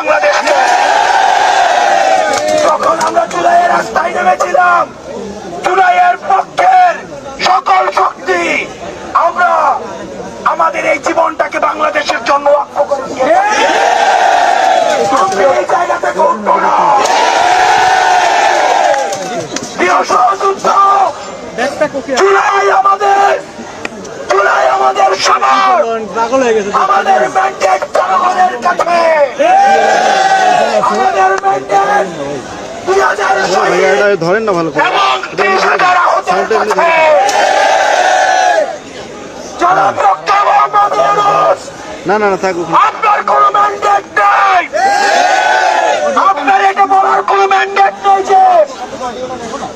বাংলাদেশ। তখন আমরা জুলাইয়ের রাস্তায় নেমেছিলাম জুলাইয়ের পক্ষের সকল শক্তি আমরা আমাদের এই জীবনটাকে বাংলাদেশের জন্য আমাদের জুলাই আমাদের সবার আমাদের ম্যান্ডেট ধরেন না ভালো করে। না না না থাক ওখানে। আপনার কোনো ম্যান্ডেট নেই। আপনার এটা বলার কোনো ম্যান্ডেট নেই যে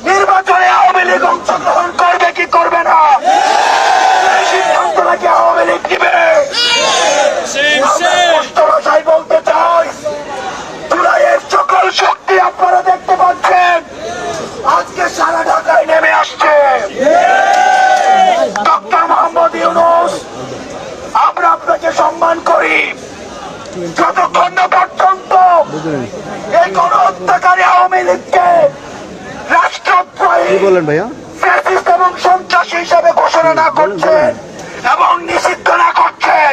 নির্বাচনে আওয়ামী লীগ অংশগ্রহণ করবে কি করবে না। সিদ্ধান্ত নাকি আওয়ামী লীগ আপনারা দেখতে পাচ্ছেন। আজকে সারা ঢাকায় নেমে আসছে। ডক্টর মোহাম্মদ ইউনুস আমরা আপনাকে সম্মান করি। যতক্ষণ না পর্যন্ত এই কোন হত্যাকারী আওয়ামী লীগকে রাষ্ট্রদ্রোহী এবং সন্ত্রাসী হিসাবে ঘোষণা না করছেন এবং নিষিদ্ধ না করছেন